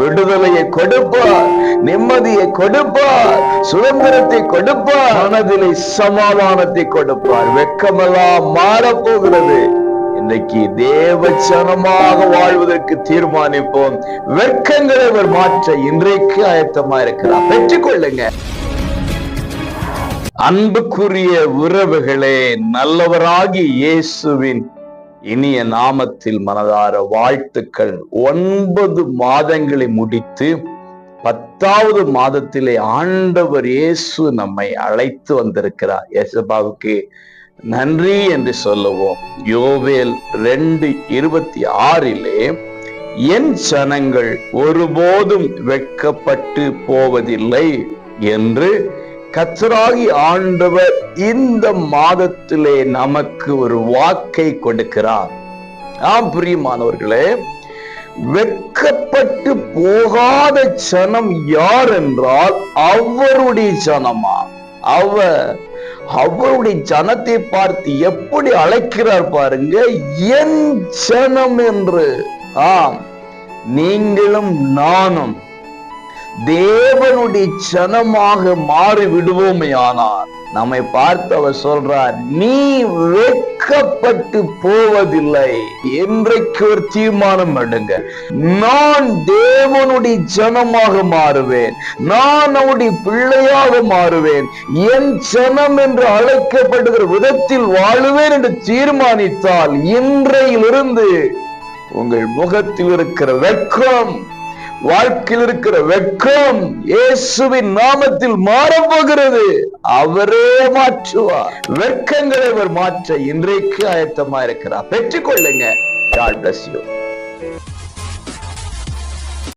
விடுதலையை கொடுப்பார் நிம்மதியை கொடுப்பார் சுதந்திரத்தை கொடுப்பார் மனதிலே சமாதானத்தை கொடுப்பார். வெக்கமெல்லாம் மாறப்போகிறது. இன்றைக்கு தேவ சனமாக வாழ்வதற்கு தீர்மானிப்போம். வெட்கங்களை அவர் மாற்ற இன்றைக்கு ஆயத்தமா இருக்கிறார். பெற்றுக்கொள்ளுங்க. அன்புக்குரிய உறவுகளே நல்லவராகி இயேசுவின் இனிய நாமத்தில் மனதார வாழ்த்துக்கள். ஒன்பது மாதங்களை முடித்து பத்தாவது மாதத்திலே ஆண்டவர் இயேசு நம்மை அழைத்து வந்திருக்கிறார். இயேசுபாவுக்கு நன்றி என்று சொல்லுவோம். யோவேல் ரெண்டு இருபத்தி ஆறிலே என் ஜனங்கள் ஒருபோதும் வெட்கப்பட்டு போவதில்லை என்று கத்தராகி ஆண்டவர் இந்த மாதத்திலே நமக்கு ஒரு வாக்கை கொடுக்கிறார். ஆம் பிரியமானவர்களே வெட்கப்பட்டு போகாத ஜனம் யார் என்றால் அவருடைய ஜனமா? அவ அவருடைய ஜனத்தை பார்த்து எப்படி அழைக்கிறார் பாருங்க என் ஜனம் என்று. ஆம் நீங்களும் நானும். தேவனுடைய ஜனமாக மாறி விடுவோமே ஆனால். நம்மை பார்த்து அவர் சொல்றார் நீ வெட்கப்பட்டு போவதில்லை. என்றைக்கு ஒரு தீர்மானம் எடுங்க. நான் தேவனுடைய ஜனமாக மாறுவேன். நான் அவனுடைய பிள்ளையாக மாறுவேன். என் ஜனம் என்று அழைக்கப்படுகிற விதத்தில் வாழுவேன் என்று தீர்மானித்தால் இன்றையிலிருந்து உங்கள் முகத்தில் இருக்கிற வெக்கம் வாழ்க்கையில் இருக்கிற வெட்கம் இயேசுவின் நாமத்தில் மாறப்போகிறது. அவரே மாற்றுவார். வெட்கங்களை அவர் மாற்ற இன்றைக்கு ஆயத்தமா இருக்கிறார் பெற்றுக்கொள்ளுங்க. God bless you.